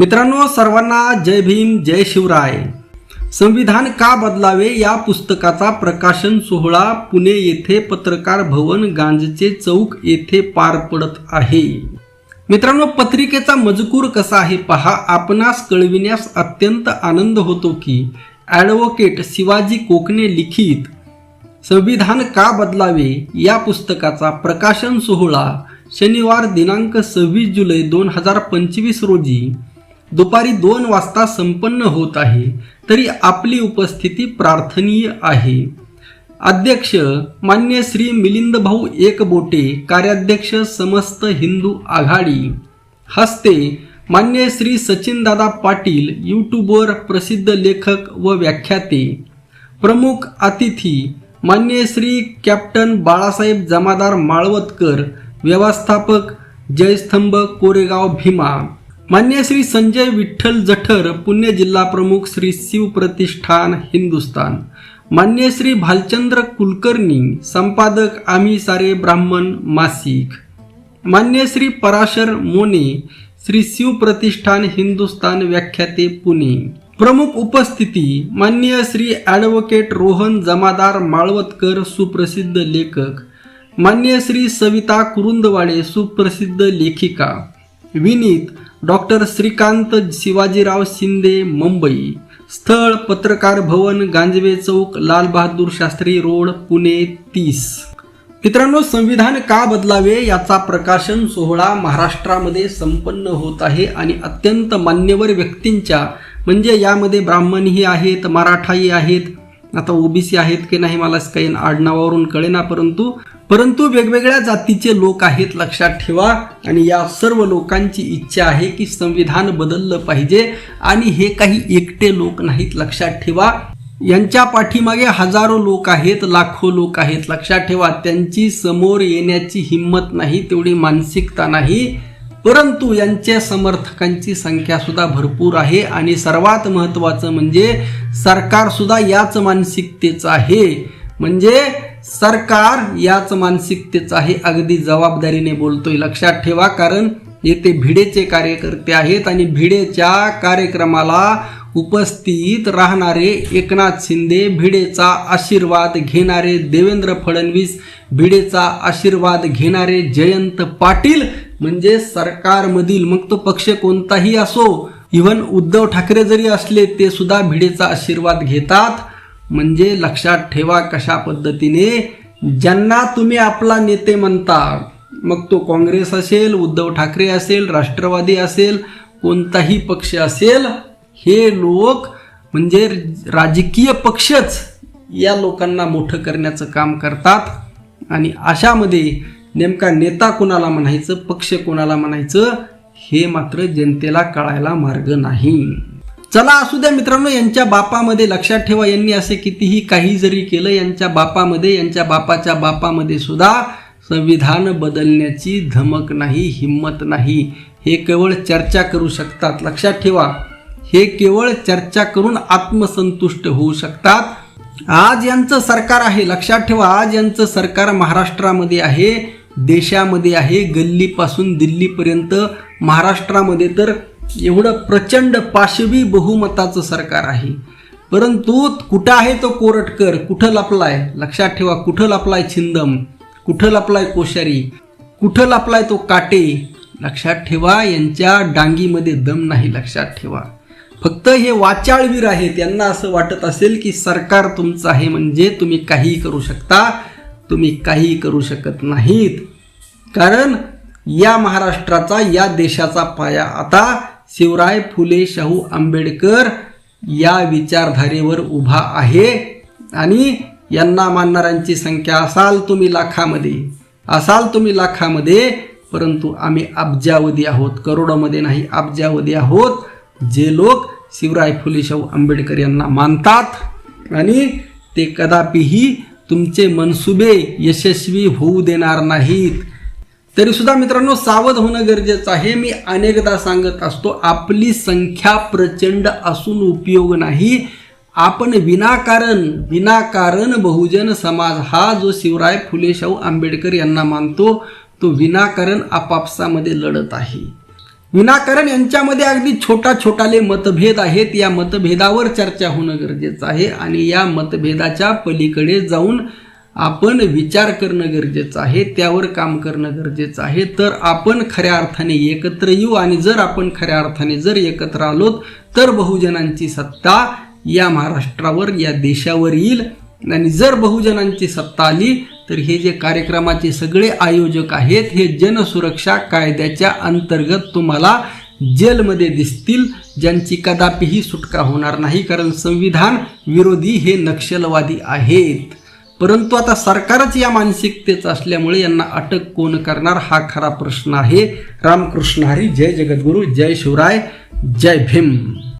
मित्रांनो सर्वांना जय भीम जय शिवराय. संविधान का बदलावे या पुस्तकाचा प्रकाशन सोहळा पुणे येथे पत्रकार भवन गांजचे चौक येथे पार पडत आहे. मित्रांनो पत्रिकेचा मजकूर कसा आहे पहा. आपणास कळविण्यास अत्यंत आनंद होतो की ॲडव्होकेट शिवाजी कोकणे लिखित संविधान का बदलावे या पुस्तकाचा प्रकाशन सोहळा शनिवार दिनांक सव्वीस जुलै दोन हजार पंचवीस रोजी दुपारी दोन वाजता संपन्न होत आहे तरी आपली उपस्थिती प्रार्थनीय आहे. अध्यक्ष मान्य श्री मिलिंद भाऊ एकबोटे कार्याध्यक्ष समस्त हिंदू आघाडी. हस्ते मान्य श्री सचिनदादा पाटील यूट्यूबवर प्रसिद्ध लेखक व व्याख्याते. प्रमुख अतिथी मान्य श्री कॅप्टन बाळासाहेब जमादार माळवतकर व्यवस्थापक जयस्तंभ कोरेगाव भीमा. मान्य श्री संजय विठ्ठल जठर पुणे जिल्हा प्रमुख श्री शिव प्रतिष्ठान हिंदुस्तान मान्य श्री भालचंद्र कुलकर्णी संपादक आम्ही सारे ब्राह्मण मासिक. मान्य श्री पराशर मोने श्री शिव प्रतिष्ठान हिंदुस्तान व्याख्याते पुणे. प्रमुख उपस्थिती मान्य श्री ॲडव्होकेट रोहन जमादार माळवतकर सुप्रसिद्ध लेखक. मान्य श्री सविता कुरुंदवाडे सुप्रसिद्ध लेखिका. विनीत डॉक्टर श्रीकांत शिवाजीराव शिंदे मुंबई. स्थळ पत्रकार भवन गांजवे चौक लालबहादूर शास्त्री रोड पुणे तीस. मित्रांनो संविधान का बदलावे याचा प्रकाशन सोहळा महाराष्ट्रामध्ये संपन्न होत आहे आणि अत्यंत मान्यवर व्यक्तींच्या म्हणजे यामध्ये ब्राह्मणही आहेत मराठाही आहेत आता ओबीसी आहेत की नाही मला काही आडनावावरून कळेना परंतु परंतु वेगवेगळ्या जातीचे लोक आहेत लक्षात ठेवा. आणि या सर्व लोकांची इच्छा आहे की संविधान बदललं पाहिजे आणि हे काही एकटे लोक नाहीत लक्षात ठेवा. यांच्या पाठीमागे हजारो लोक आहेत लाखो लोक आहेत लक्षात ठेवा. त्यांची समोर येण्याची हिंमत नाही तेवढी मानसिकता नाही. परंतु यांच्या समर्थकांची संख्या सुद्धा भरपूर आहे. आणि सर्वात महत्त्वाचं म्हणजे सरकार सुद्धा याच मानसिकतेचं आहे. म्हणजे सरकार याच मानसिकतेचं आहे. अगदी जबाबदारीने बोलतोय. लक्षात ठेवा कारण येथे भिडेचे कार्यकर्ते आहेत आणि भिडेच्या कार्यक्रमाला उपस्थित राहणारे एकनाथ शिंदे भिडेचा आशीर्वाद घेणारे देवेंद्र फडणवीस भिडेचा आशीर्वाद घेणारे जयंत पाटील. म्हणजे सरकारमधील मग तो पक्ष कोणताही असो इव्हन उद्धव ठाकरे जरी असले ते सुद्धा भिडेचा आशीर्वाद घेतात. म्हणजे लक्षात ठेवा कशा पद्धतीने ज्यांना तुम्ही आपला नेते म्हणता मग तो काँग्रेस असेल उद्धव ठाकरे असेल राष्ट्रवादी असेल कोणताही पक्ष असेल हे लोक म्हणजे राजकीय पक्षच या लोकांना मोठं करण्याचं काम करतात. आणि अशामध्ये नेमका नेता कोणाला म्हणायचं पक्ष कोणाला म्हणायचं हे मात्र जनतेला कळायला मार्ग नाही. चला असू द्या मित्रांनो यांच्या बापामध्ये लक्षात ठेवा यांनी असे कितीही काही जरी केलं यांच्या बापामध्ये यांच्या बापाच्या बापामध्ये सुद्धा संविधान बदलण्याची धमक नाही हिंमत नाही. हे केवळ चर्चा करू शकतात. लक्षात ठेवा हे केवळ चर्चा करून आत्मसंतुष्ट होऊ शकतात. आज यांचं सरकार आहे. लक्षात ठेवा आज यांचं सरकार महाराष्ट्रामध्ये आहे. देशामध्ये आहे गल्लीपासून दिल्लीपर्यंत महाराष्ट्रामध्ये तर एवढं प्रचंड पाशवी बहुमताचं सरकार आहे. परंतु कुठं आहे तो कोरटकर? कुठं लपलाय? लक्षात ठेवा कुठं लपलाय छिंदम? कुठं लपलाय कोश्यारी? कुठं लपलाय तो काटे? लक्षात ठेवा यांच्या डांगीमध्ये दम नाही लक्षात ठेवा. फक्त हे वाचाळवीर आहेत. यांना असं वाटत असेल की सरकार तुमचं आहे म्हणजे तुम्ही काहीही करू शकता. तुम्ही काहीही करू शकत नाहीत. कारण या महाराष्ट्राचा या देशाचा पाया आता शिवराय फुले शाहू आंबेडकर या विचारधारेवर उभा आहे आणि यांना मानणाऱ्यांची संख्या असाल तुम्ही लाखामध्ये असाल तुम्ही लाखामध्ये परंतु आम्ही अब्जावधी आहोत करोडोमध्ये नाही अब्जावधी आहोत. जे लोक शिवराय फुले शाहू आंबेडकर यांना मानतात आणि ते कदापिही तुमचे मनसुबे यशस्वी होऊ देणार नाहीत. तरी सुद्धा मित्रांनो सावध होणं गरजेचं आहे. मी अनेकदा सांगत असतो आपली संख्या प्रचंड असून उपयोग नाही. आपण विनाकारण विनाकारण बहुजन समाज हा जो शिवराय फुले शाहू आंबेडकर यांना मानतो तो विनाकारण आपापसामध्ये लढत आहे. विनाकारण यांच्यामध्ये अगदी छोटा छोटाले मतभेद आहेत. या मतभेदावर चर्चा होणं गरजेचं आहे आणि या मतभेदाच्या पलीकडे जाऊन आपण विचार करणं गरजेचं आहे त्यावर काम करणं गरजेचं आहे. तर आपण खऱ्या अर्थाने एकत्र येऊ आणि जर आपण खऱ्या अर्थाने जर एकत्र आलोत तर बहुजनांची सत्ता या महाराष्ट्रावर या देशावर येईल. आणि जर बहुजनांची सत्ता आली तर हे जे कार्यक्रमाचे सगळे आयोजक आहेत हे जनसुरक्षा कायद्याच्या अंतर्गत तुम्हाला जेलमध्ये दिसतील. ज्यांची कदापिही सुटका होणार नाही कारण संविधान विरोधी हे नक्षलवादी आहेत. परंतु आता सरकारच या मानसिकतेच असल्यामुळे यांना अटक कोण करणार हा खरा प्रश्न आहे. रामकृष्ण हरी जय जगद्गुरू जय शिवराय जय भीम.